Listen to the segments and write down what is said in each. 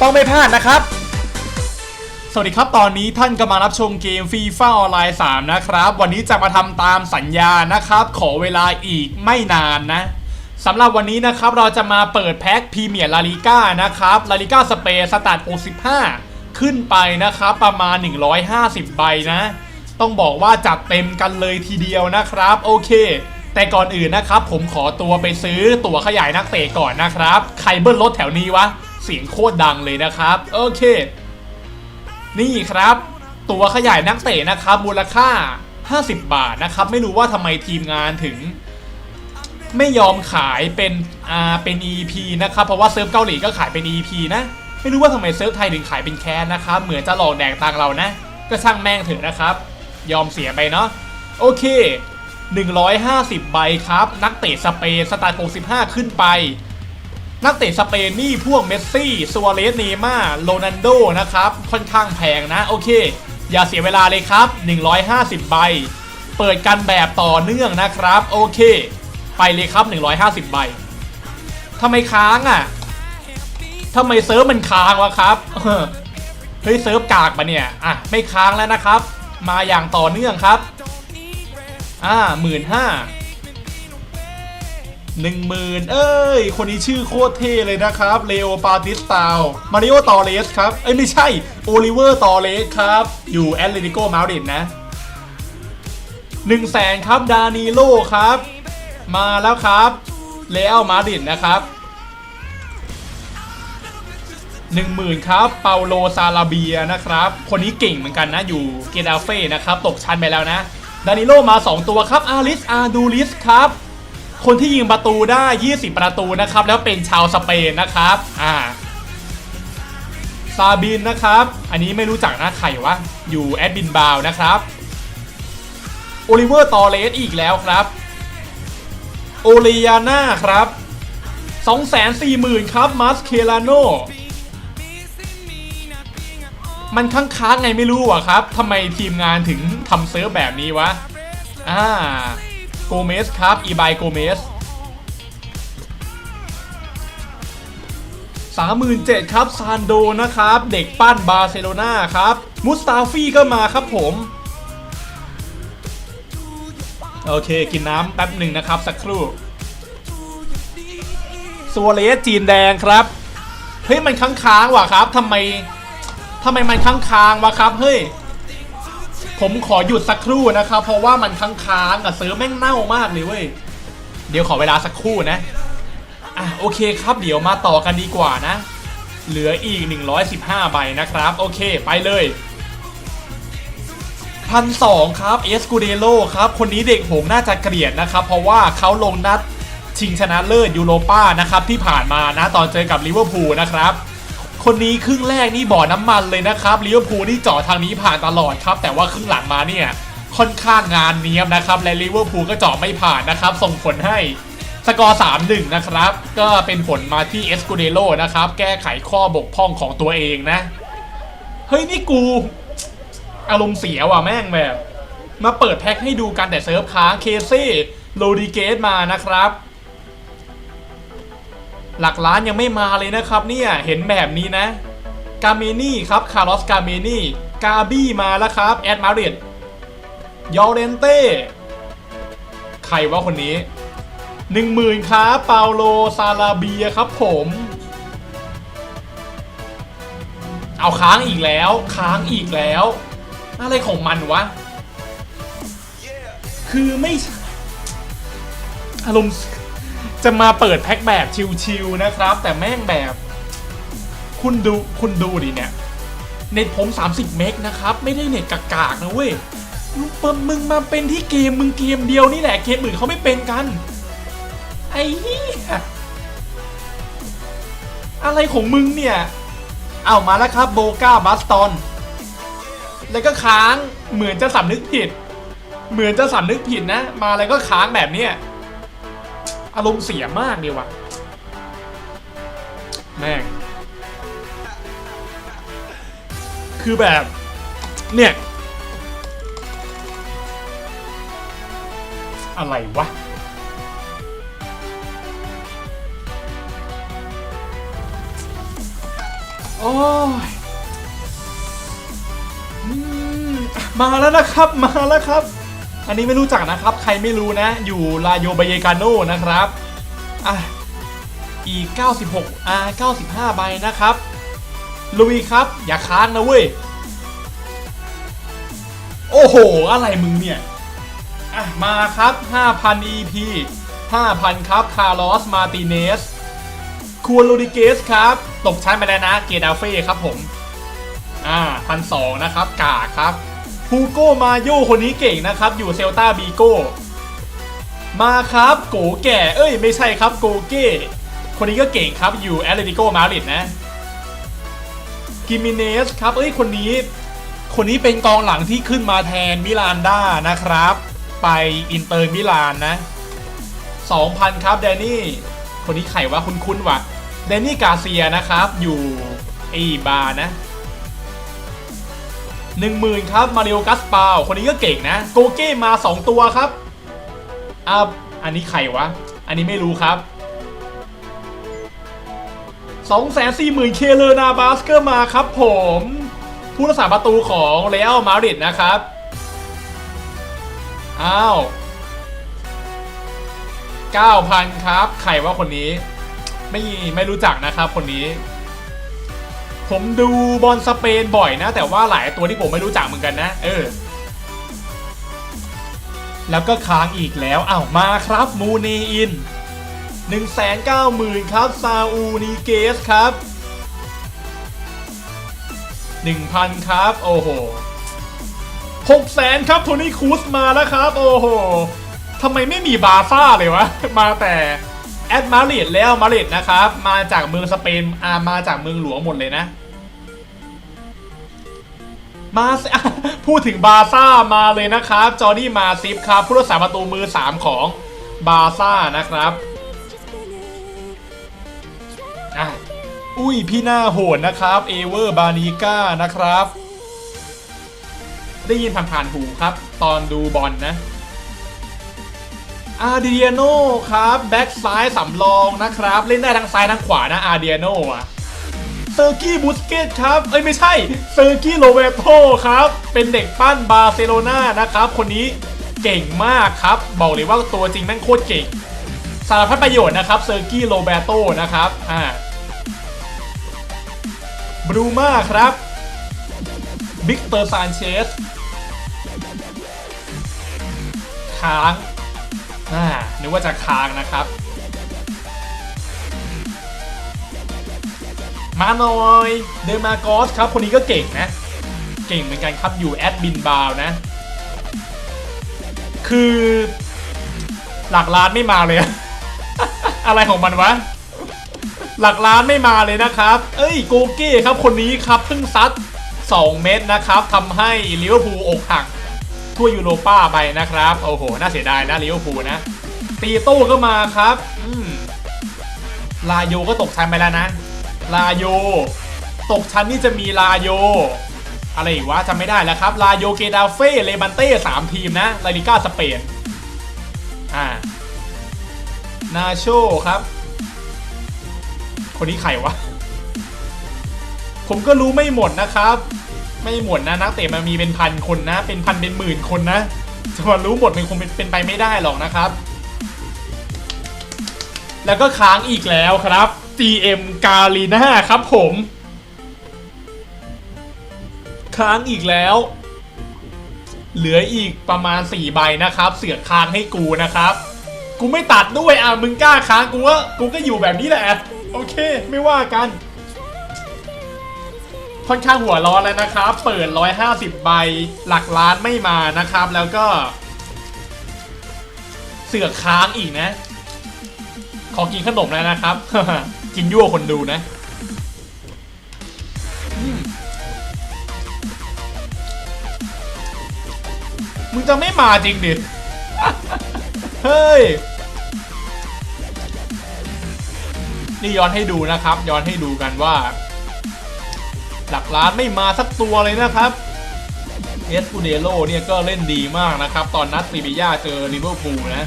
ต้องไม่พลาดนะครับ สวัสดีครับ ตอนนี้ท่านกำลังรับชมเกมฟีฟ่าออนไลน์ 3 นะครับ วันนี้จะมาทำตามสัญญานะครับ ขอเวลาอีกไม่นานนะสำหรับวันนี้นะครับเราจะมาเปิดแพ็คพรีเมียร์ลาลิก้านะครับลาลิก้าสเปนสตาร์ท65 ขึ้นไปนะครับ ประมาณ 150 ใบนะ ต้องบอกว่าจัดเต็มกันเลยทีเดียวนะครับ โอเค แต่ก่อนอื่นนะครับ ผมขอตัวไปซื้อตั๋วขยายนักเตะก่อนนะครับ ใครเบิ้ลรถแถวนี้วะ เสียงโคตรดังเลยนะครับ โอเค นี่ครับ ตัวขยายนักเตะนะครับ มูลค่า 50 บาทนะครับ ไม่รู้ว่าทำไมทีมงานถึง ไม่ยอมขายเป็นอ่าเป็น EP นะครับ เพราะว่าเซิร์ฟเกาหลีก็ขายเป็น EP นะไม่รู้ว่าทำไมเซิร์ฟไทยถึงขายเป็นแคนนะครับ เหมือนจะหลอกแดกตังเรานะ ก็ช่างแม่งเถอะนะครับ ยอมเสียไปเนาะ โอเค 150 ใบครับ นักเตะสเปนสไตล์65 ขึ้นไป นักเตะสเปนนี่พวกเมสซี่ซัวเรสเนม่าโรนันโดนะครับ ค่อนข้างแพงนะโอเค อย่าเสียเวลาเลยครับ 150 ใบ เปิดกันแบบต่อเนื่องนะครับ โอเค ไปเลยครับ 150 ใบทำไมค้างอะทำไมเซิร์ฟมันค้างวะครับเออเฮ้ยเซิร์ฟกากปะเนี่ยอะไม่ค้างแล้วนะครับ มาอย่างต่อเนื่องครับ อ่าหมื่นห้า หนึ่งหมื่นเอ้ย คนนี้ชื่อโคตรเท่เลยนะครับ เลโอปาติสตาวมาริโอตอเรสครับ เอ้ย ไม่ใช่ โอลิเวอร์ตอเรสครับ อยู่แอตเลติโกมาดริดนะหนึ่งแสนครับ ดานิโลครับ มาแล้วครับ เลอัลมาดริดนะครับหนึ่งหมื่นครับ เปาโลซาลาเบียนะครับ คนนี้เก่งเหมือนกันนะ อยู่เกดาเฟ่นะครับ ตกชั้นไปแล้วนะ ดานิโลมา 2 ตัวครับ อาริสอาดูลิสครับ คนที่ยิงประตูได้ 20 ประตูนะครับ แล้วเป็นชาวสเปนนะครับอ่าซาบินนะครับ อันนี้ไม่รู้จักนะใครวะ อยู่แอดบินบาวนะครับ โอลิเวอร์ตอเลสอีกแล้วครับ โอเลียนาครับ 240,000 ครับ มาสเคลาโน มันค้างๆไงไม่รู้อะครับ ทำไมทีมงานถึงทำเซิร์ฟแบบนี้วะ อ่า กเมสครับ อีบายโกเมสสามหมื่นเจ็ดครับซานโดนะครับ เด็กปั้นบาร์เซโลนาครับ มุสตาฟี่ก็มาครับผม โอเค กินน้ำแป๊บหนึ่งนะครับ สักครู่ซัวเลสจีนแดงครับ เฮ้ย มันค้างๆว่ะครับทำไมทำไมมันค้างๆวะครับ เฮ้ย ผมขอหยุดสักครู่นะครับ เพราะว่ามันค้างๆอะเซิร์ฟแม่งเน่ามากเลยเว้ย เดี๋ยวขอเวลาสักครู่นะ อะโอเคครับเดี๋ยวมาต่อกันดีกว่านะ เหลืออีก 115 ใบนะครับ โอเคไปเลยพันสองครับเอสกูเดโลครับ คนนี้เด็กผมน่าจะเกลียดนะครับ เพราะว่าเขาลงนัดชิงชนะเลิศยูโรป้านะครับที่ผ่านมานะตอนเจอกับลิเวอร์พูลนะครับ คนนี้ครึ่งแรกนี่บ่อน้ำมันเลยนะครับลิเวอร์พูลนี่เจาะทางนี้ผ่านตลอดครับ แต่ว่าครึ่งหลังมาเนี่ยค่อนข้างงานเนี้ยบนะครับ และลิเวอร์พูลก็เจาะไม่ผ่านนะครับ ส่งผลให้สกอร์ 3-1 นะครับ ก็เป็นผลมาที่เอสกูเดโลนะครับ แก้ไขข้อบกพร่องของตัวเองนะ เฮ้ย นี่กู อารมณ์เสียว่ะแม่งแบบ มาเปิดแพ็คให้ดูกันแต่เซิร์ฟค้างเคซี่โลดิเกตมานะครับ หลักล้านยังไม่มาเลยนะครับเนี่ยเห็นแบบนี้นะกาเมนี่ครับคาร์ลอสกาเมนี่กาบี้มาแล้วครับแอดมาริดยอเรนเต้ใครว่าคนนี้หนึ่งหมื่นครับเปาโลซาลาเบียครับผม เอาค้างอีกแล้ว ค้างอีกแล้ว อะไรของมันวะ คือไม่อารมณ์ จะมาเปิดแพ็คแบบชิวๆนะครับ แต่แม่งแบบ คุณดูคุณดูดิเนี่ยเน็ตผม 30 เมกนะครับ ไม่ได้เน็ตกากๆนะเว้ยมึงเปิดมึงมาเป็นที่เกมมึงเกมเดียวนี่แหละเกมอื่นเขาไม่เป็นกัน ไอ้เหี้ยอะไรของมึงเนี่ยเอามาแล้วครับโบก้าบัสตอน แล้วก็ค้างเหมือนจะสำนึกผิด เหมือนจะสำนึกผิดนะ มาแล้วก็ค้างแบบเนี้ย อารมณ์เสียมากเดียววะแม่ง คือแบบ เนี่ย อะไรวะโอ้ยมาแล้วนะครับ มาแล้วครับ อันนี้ไม่รู้จักนะครับ ใครไม่รู้นะ อยู่ลาโยบาเยกาโนนะครับ อะ อีก 96อ่า95 ใบนะครับลุยครับ อย่าค้างนะเว้ย โอ้โห อะไรมึงเนี่ย อะ มาครับ 5,000 EP 5,000 ครับ คาร์ลอส มาติเนสคูโรดิเกสครับ ตกชั้นไปแล้วนะ เกดาเฟ่ครับผม อ่าพันสองนะครับ กาครับ ฮูโกมาโยคนนี้เก่งนะครับ อยู่เซลตาบีโกมาครับโกแก่ เอ้ย ไม่ใช่ครับโกเก้คนนี้ก็เก่งครับอยู่แอตเลติโกมาดริดนะกิมิเนสครับ เอ้ยคนนี้ คนนี้เป็นกองหลังที่ขึ้นมาแทนมิลานด้านะครับ ไปอินเตอร์มิลานนะ 2,000 ครับแดนนี่ คนนี้ไขว่าคุ้นๆว่ะแดนนี่กาเซียนะครับ อยู่ไอบาร์นะ 10,000 ครับ มาริโอกัสปาวคนนี้ก็เก่งนะ โกเก้มา 2 ตัวครับอ่าอันนี้ใครวะ อันนี้ไม่รู้ครับ 240,000 เคเลนาบาสเกอร์มาครับผม ผู้รักษาประตูของเรอัลมาดริดนะครับ อ้าว 9,000 ครับ ใครว่าคนนี้ ไม่ไม่รู้จักนะครับคนนี้ ผมดูบอลสเปนบ่อยนะ แต่ว่าหลายตัวที่ผมไม่รู้จักเหมือนกันนะ เออ แล้วก็ค้างอีกแล้วอ้าวมาครับมูเนอิน 190,000 ครับ ซาอูนีเกสครับ 1,000 ครับ โอ้โห600,000ครับโทนี่ครูสมาแล้วครับ โอ้โหทำไมไม่มีบาซ่าเลยวะ มาแต่แอดมาริดแล้วมาริดนะครับ มาจากเมืองสเปนอามาจากเมืองหลวงหมดเลยนะ มาพูดถึงบาซ่ามาเลยนะครับ จอร์ดี้มาซิฟครับ ผู้รักษาประตูมือ 3 ของบาซ่านะครับอุ้ยพี่หน้าโหดนะครับ เอเวอร์บานิก้านะครับ ได้ยินผ่านๆหูครับ ตอนดูบอลนะอาร์เดียโนครับ แบ็กซ้ายสำรองนะครับ เล่นได้ทั้งซ้ายทั้งขวานะอาร์เดียโนอะ เซอร์กี้บูสเกตครับ เอ้ยไม่ใช่ เซอร์กี้โรเบโตครับ เป็นเด็กปั้นบาร์เซโลนานะครับ คนนี้เก่งมากครับ บอกเลยว่าตัวจริงแม่งโคตรเก่ง สารพัดประโยชน์นะครับ เซอร์กี้โรเบโตนะครับ อ่า บรูมาครับ บิ๊กเตอร์ซานเชสค้าง อ่านึกว่าจะค้างนะครับ มาหน่อยเดมากอสครับคนนี้ก็เก่งนะ เก่งเหมือนกันครับอยู่แอดบินบาวนะ คือหลักล้านไม่มาเลย อะไรของมันวะ หลักล้านไม่มาเลยนะครับ เอ้ยโกเก้ครับคนนี้ครับเพิ่งซัด 2 เม็ดนะครับทำให้ลิเวอร์พูลอกหักทั่วยูโรป้าไปนะครับ โอ้โห น่าเสียดายนะลิเวอร์พูลนะ ตีโต้ก็มาครับ อืมลาโยก็ตกชั้นไปแล้วนะ ลาโย ตกชั้นนี่จะมีลาโย อะไรอีกวะจำไม่ได้แล้วครับ ลาโยเกดาเฟ่เลบันเต้สามทีมนะลาลิก้าสเปนอ่านาโชครับ คนนี้ใครวะ ผมก็รู้ไม่หมดนะครับ ไม่หมดนะนักเตะมันมีเป็นพันคนนะ เป็นพันเป็นหมื่นคนนะจะมารู้หมดมันคงเป็นเป็นไปไม่ได้หรอกนะครับ แล้วก็ค้างอีกแล้วครับ GM กาลีน่าครับผม ค้างอีกแล้ว เหลืออีกประมาณ 4 ใบนะครับ เสือกค้างให้กูนะครับ กูไม่ตัดด้วยอะมึงกล้าค้างกูก็กูก็อยู่แบบนี้แหละ โอเค ไม่ว่ากัน ค่อนข้างหัวร้อนแล้วนะครับ เปิด 150 ใบหลักล้านไม่มานะครับ แล้วก็ เสือกค้างอีกนะขอกินขนมแล้วนะครับ กินยั่วคนดูนะมมึงจะไม่มาจริงดิ เฮ้ย นี่ย้อนให้ดูนะครับ ย้อนให้ดูกันว่า หลักล้านไม่มาสักตัวเลยนะครับ เอสปูเดโลเนี่ยก็เล่นดีมากนะครับ ตอนนัดซีบีย่าเจอลิเวอร์พูลนะ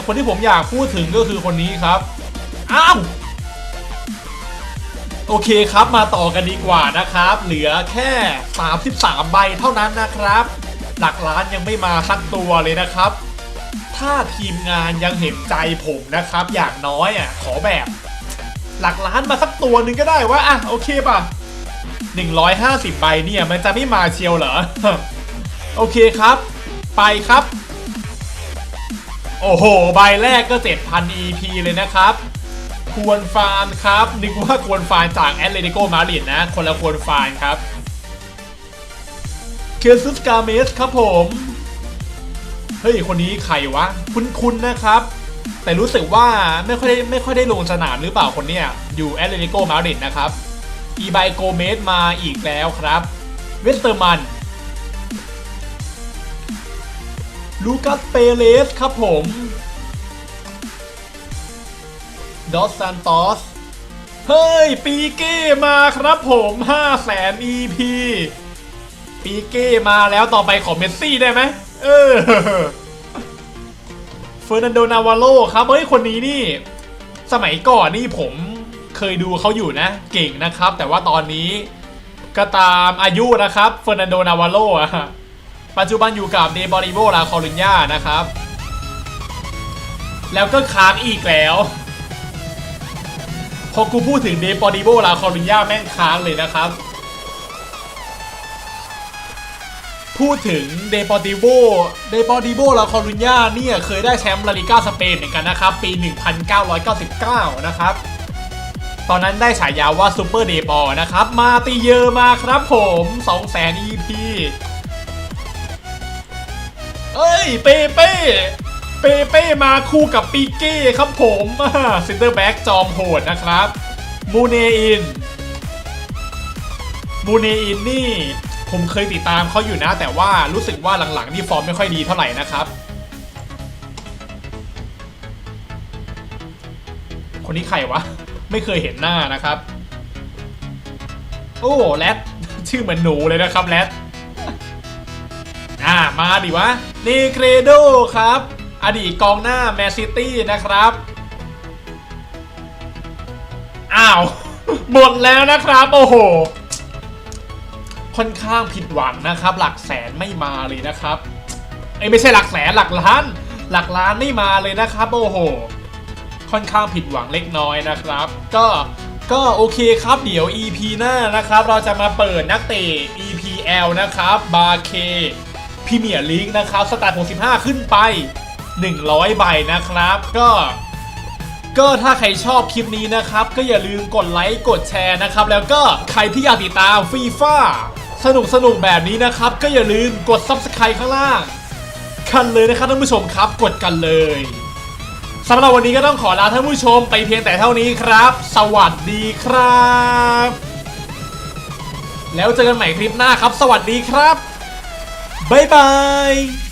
แต่คนที่ผมอยากพูดถึงก็คือคนนี้ครับ อ้าว โอเคครับมาต่อกันดีกว่านะครับ เหลือแค่ 33 ใบเท่านั้นนะครับ หลักล้านยังไม่มาสักตัวเลยนะครับ ถ้าทีมงานยังเห็นใจผมนะครับ อย่างน้อยอะขอแบบ หลักล้านมาสักตัวหนึ่งก็ได้ว่าอะโอเคป่ะ 150 ใบเนี่ยมันจะไม่มาเชียวเหรอ โอเคครับ ไปครับ โอ้โห ใบแรกก็ 7,000 EP เลยนะครับ ควรฟานครับ นึกว่าควรฟานจากแอตเลติโกมาดริดนะ คนละควรฟานครับ เคซุสกาเมสครับผม เฮ้ย คนนี้ใครวะ คุ้นๆนะครับ แต่รู้สึกว่าไม่ค่อยได้ไม่ค่อยได้ลงสนามหรือเปล่าคนเนี้ย อยู่แอตเลติโกมาดริดนะครับ อีไบโกเมสมาอีกแล้วครับ เวสเตอร์มัน ลูกัสเปเลสครับผมดอสซานตอส เฮ้ย ปีเก้มาครับผม5 0 0แสน EP ปีเก้มาแล้วต่อไปขอเมสซี่ได้ไหมเออเฟอร์นันโดนาวาโลครับ เฮ้ย คนนี้นี่ สมัยก่อนนี่ผมเคยดูเขาอยู่นะ เก่งนะครับ แต่ว่าตอนนี้ก็ตามอายุนะครับ เฟอร์นันโดนาวาโลอะ ปัจจุบันอยู่กับเดบอริโบลาคอรุญญานะครับ แล้วก็ค้างอีกแล้วพอกูพูดถึงเดปอดิโบลาคอรุญญาแม่งค้างเลยนะครับ พูดถึงเดปอดิโบเดปอดิโบลาคอรุญญาเนี่ยเคยได้แชมป์ลาลิก้าสเปนเหมือนกันนะครับ ปี 1999 นะครับตอนนั้นได้ฉายาว่าซูเปอร์เดปอนะครับ มาตีเยอมาครับผม 200,000 EP เอ้ยเปเป้เปเป้มาคู่กับปีเก้ครับผมซินเตอร์แบ็กจอมโหดนะครับมูเนอินมูเนอินนี่ ผมเคยติดตามเขาอยู่นะ แต่ว่ารู้สึกว่าหลังๆนี่ฟอร์มไม่ค่อยดีเท่าไหร่นะครับ คนนี้ใครวะ ไม่เคยเห็นหน้านะครับ โอ้แรดชื่อเหมือนหนูเลยนะครับแรดอ่ามาดิวะ นีเกรโดครับ อดีตกองหน้าแมนซิตี้นะครับ อ้าว หมดแล้วนะครับ โอ้โห ค่อนข้างผิดหวังนะครับ หลักแสนไม่มาเลยนะครับเอ้ไม่ใช่หลักแสนหลักล้าน หลักล้านไม่มาเลยนะครับ โอ้โห ค่อนข้างผิดหวังเล็กน้อยนะครับ ก็ก็โอเคครับเดี๋ยว EP หน้านะครับ เราจะมาเปิดนักเตะ EPL นะครับบาเค พรีเมียร์ลีกนะครับสตาร์ท65 ขึ้นไป 100 ใบนะครับ ก็ก็ถ้าใครชอบคลิปนี้นะครับ ก็อย่าลืมกดไลค์กดแชร์นะครับ แล้วก็ใครที่อยากติดตามฟีฟ่าสนุกสนุกแบบนี้นะครับ ก็อย่าลืมกด Subscribe ข้างล่าง กันเลยนะครับท่านผู้ชมครับกดกันเลยสำหรับวันนี้ก็ต้องขอลาท่านผู้ชมไปเพียงแต่เท่านี้ครับ สวัสดีครับ แล้วเจอกันใหม่คลิปหน้าครับ สวัสดีครับ บ๊ายบาย